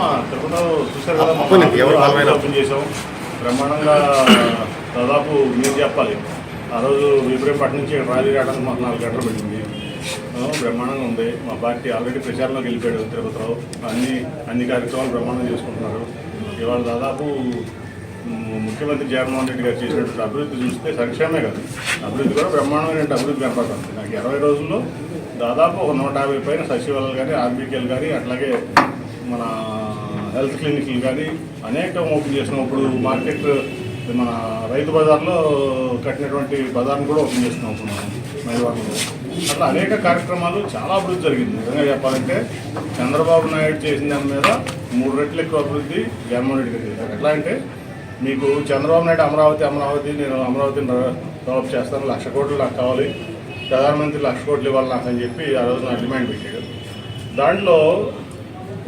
మా తిరుపతిలో కదా ఓపెన్ చేసాం బ్రహ్మాండంగా దాదాపు మీరు చెప్పాలి. ఆ రోజు విపరీపట్నం నుంచి ర్యాలీ రావడానికి మాకు నాలుగు గంటలు పెట్టింది. బ్రహ్మాండంగా ఉంది. మా పార్టీ ఆల్రెడీ ప్రచారంలోకి వెళ్ళిపోయాడు తిరుపతిలో అన్ని అన్ని కార్యక్రమాలు బ్రహ్మాండంగా చేసుకుంటున్నారు. ఇవాళ దాదాపు ముఖ్యమంత్రి జగన్మోహన్ రెడ్డి గారు చేసినటువంటి అభివృద్ధి చూస్తే సంక్షేమే కాదు. అభివృద్ధి కూడా బ్రహ్మాండమైన అభివృద్ధి కనపడుతుంది నాకు ఇరవై రోజుల్లో దాదాపు ఒక నూట యాభై పైన సచివాలయాలు కానీ ఆర్బీకేలు కానీ అట్లాగే మన హెల్త్ క్లినిక్లు కానీ అనేకం ఓపెన్ చేసినాం. ఇప్పుడు మార్కెట్ మన రైతు బజార్లో కట్టినటువంటి బజార్ను కూడా ఓపెన్ చేస్తున్నాం ఇప్పుడు మనం మైదానంలో అట్లా అనేక కార్యక్రమాలు చాలా అభివృద్ధి జరిగింది. నిజంగా చెప్పాలంటే చంద్రబాబు నాయుడు చేసిన దాని మీద మూడు రెట్లు ఎక్కువ అభివృద్ధి జగన్మోహన్ రెడ్డి గారు చేశారు. ఎట్లా అంటే మీకు చంద్రబాబు నాయుడు అమరావతి అమరావతి నేను అమరావతిని డెవలప్ చేస్తాను. లక్ష కోట్లు నాకు కావాలి. ప్రధానమంత్రి లక్ష కోట్లు ఇవ్వాలి నాకు అని చెప్పి ఆ రోజు నా డిమాండ్ పెట్టాడు. దాంట్లో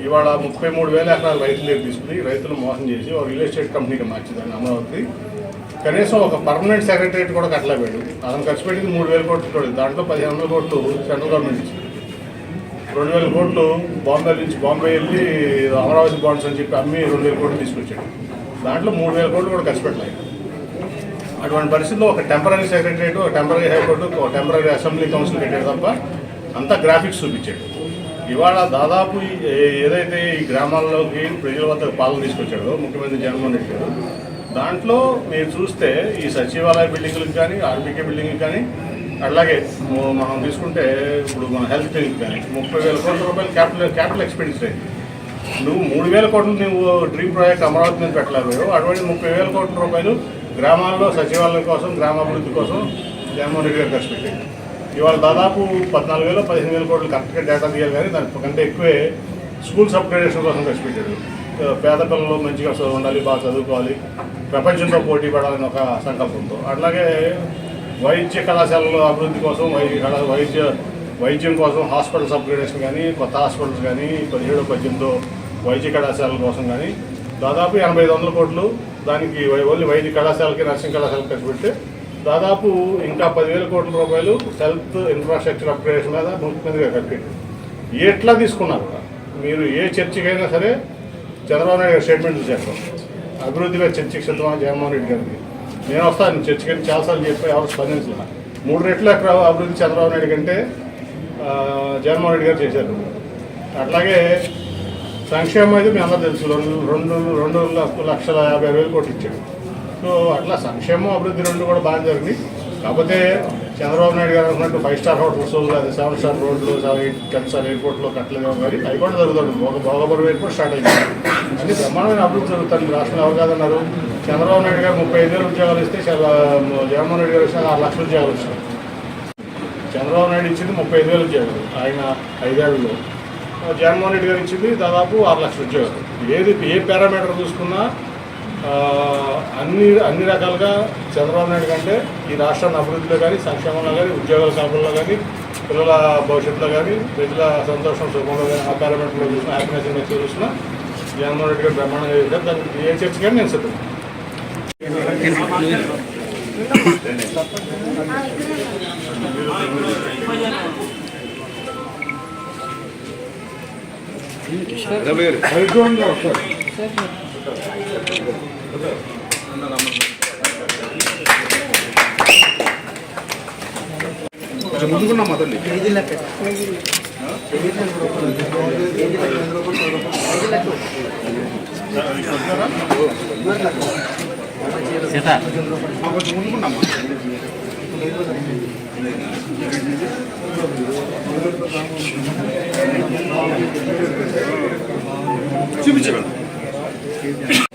ఇవాళ ముప్పై మూడు వేల ఎకరాలు రైతులు దగ్గర తీసుకుని రైతులు మోసం చేసి ఒక రియల్ ఎస్టేట్ కంపెనీకి మార్చిందని అమరావతి. కనీసం ఒక పర్మనెంట్ సెక్రటరేట్ కూడా కట్టలేపాడు అతను ఖర్చు పెట్టింది మూడు వేల కోట్లు కూడా దాంట్లో పదిహేను వందల కోట్లు సెంట్రల్ గవర్నమెంట్ ఇచ్చింది. రెండు వేల కోట్లు బాంబే నుంచి బాంబే వెళ్ళి అమరావతి బాండ్స్ అని చెప్పి అమ్మి రెండు వేల కోట్లు తీసుకొచ్చాడు. దాంట్లో మూడు వేల కోట్లు కూడా ఖర్చు పెట్టలేదు అటువంటి పరిస్థితిలో ఒక టెంపరీ సెక్రటరియట్ ఒక టెంపరీ హైకోర్టు ఒక టెంపరీ అసెంబ్లీ కౌన్సిల్ పెట్టాడు తప్ప అంతా గ్రాఫిక్స్ చూపించాడు. ఇవాళ దాదాపు ఏదైతే ఈ గ్రామాల్లోకి ప్రజల వద్ద పాలన తీసుకొచ్చాడో ముఖ్యమంత్రి జగన్మోహన్ రెడ్డి గారు దాంట్లో మీరు చూస్తే ఈ సచివాలయ బిల్డింగ్లకు కానీ ఆర్బీకే బిల్డింగ్కి కానీ అలాగే మనం తీసుకుంటే ఇప్పుడు మన హెల్త్ క్లినిక్ కానీ ముప్పై వేల కోట్ల రూపాయలు క్యాపిటల్ క్యాపిటల్ ఎక్స్పెండిచర్. అయింది నువ్వు మూడు వేల కోట్లు నువ్వు డ్రీమ్ ప్రాజెక్ట్ అమరావతి మీద పెట్టలేవు. అటువంటి ముప్పై వేల కోట్ల రూపాయలు గ్రామాల్లో సచివాలయం కోసం గ్రామాభివృద్ధి కోసం జగన్మోహన్ రెడ్డి గారు ఖర్చు పెట్టాడు ఇవాళ దాదాపు పద్నాలుగు వేల పదిహేను వేల కోట్లు కరెక్ట్గా డేటా తీయాలి కానీ దానికంటే ఎక్కువే స్కూల్స్ అప్గ్రేడేషన్ కోసం ఖర్చు పెట్టాడు పేద పిల్లలు మంచిగా చదువు ఉండాలి బాగా చదువుకోవాలి ప్రపంచంతో పోటీ పడాలని ఒక సంకల్పంతో. అట్లాగే వైద్య కళాశాలల అభివృద్ధి కోసం వైద్య వైద్య వైద్యం కోసం హాస్పిటల్స్ అప్గ్రేడేషన్ కానీ కొత్త హాస్పిటల్స్ కానీ పదిహేడు పద్దెనిమిదో వైద్య కళాశాలల కోసం కానీ దాదాపు ఎనభై వందల కోట్లు దానికి ఓన్లీ వైద్య కళాశాలకి నర్సింగ్ కళాశాలకి ఖర్చు పెడితే దాదాపు ఇంకా పదివేల కోట్ల రూపాయలు హెల్త్ ఇన్ఫ్రాస్ట్రక్చర్ అప్గ్రేడేషన్ మీద ముఖ్యమంత్రిగా ఖర్చు ఎట్లా తీసుకున్నారు? మీరు ఏ చర్చకైనా సరే చంద్రబాబు నాయుడు గారు స్టేట్మెంట్ చేస్తాం అభివృద్ధిలో చర్చకి సిద్ధమా జగన్మోహన్ రెడ్డి గారికి? నేను వస్తాను చర్చకి చాలాసార్లు చెప్పి ఎవరు స్పందించలే. మూడు రెట్లు ఎక్కడ అభివృద్ధి చంద్రబాబు నాయుడు కంటే జగన్మోహన్ రెడ్డి గారు చేశారు. అట్లాగే సంక్షేమం అయితే మీ అందరూ తెలుసు రెండు రెండు రెండు లక్షల యాభై వేలు కోట్లు ఇచ్చాడు. సో అట్లా సంక్షేమం అభివృద్ధి రెండు కూడా బాగా జరిగింది కాకపోతే చంద్రబాబు నాయుడు గారు అనుకున్నట్టు ఫైవ్ స్టార్ హోటల్స్ అది సెవెన్ స్టార్ రోడ్లు టెన్ స్టార్ ఎయిర్పోర్ట్లో కట్టలేదు కానీ అవి కూడా జరుగుతుంది. ఒక భోగపురం ఎయిర్పోర్ట్ స్టార్ట్ అయింది. అన్ని బ్రహ్మాండమైన అభివృద్ధి జరుగుతుంది. రాష్ట్రంలో ఎవరు కాదన్నారు? చంద్రబాబు నాయుడు గారు ముప్పై ఐదు వేలు ఉద్యోగాలు ఇస్తే చాలా జగన్మోహన్ రెడ్డి గారు ఇస్తే ఆరు లక్షల ఉద్యోగాలు వచ్చారు చంద్రబాబు నాయుడు ఇచ్చింది ముప్పై ఐదు వేలు ఉద్యోగాలు. ఆయన ఐదేళ్ళలో. జగన్మోహన్ రెడ్డి గారు ఇచ్చింది దాదాపు ఆరు లక్షల ఉద్యోగాలు. ఏది ఏ పారామీటర్ చూసుకున్నా అన్ని అన్ని రకాలుగా చంద్రబాబు నాయుడు కంటే ఈ రాష్ట్రాన్ని అభివృద్ధిలో కానీ సంక్షేమంలో కానీ ఉద్యోగాల కల్పనలో కానీ పిల్లల భవిష్యత్తులో కానీ ప్రజల సంతోషం సుఖంలో కానీ ఆ పారామీటర్లో చూసినా హ్యాపీనెస్ ఇండెక్స్ చూసినా జగన్మోహన్ రెడ్డి గారు బ్రహ్మాండంగా చేశారు. దానికి ఏ చర్చ కానీ నేను సిద్ధం. కొంచెం ముందుకున్నాం అతన్ని కొంచెం ముందుకున్నామా చూపించగలరు you.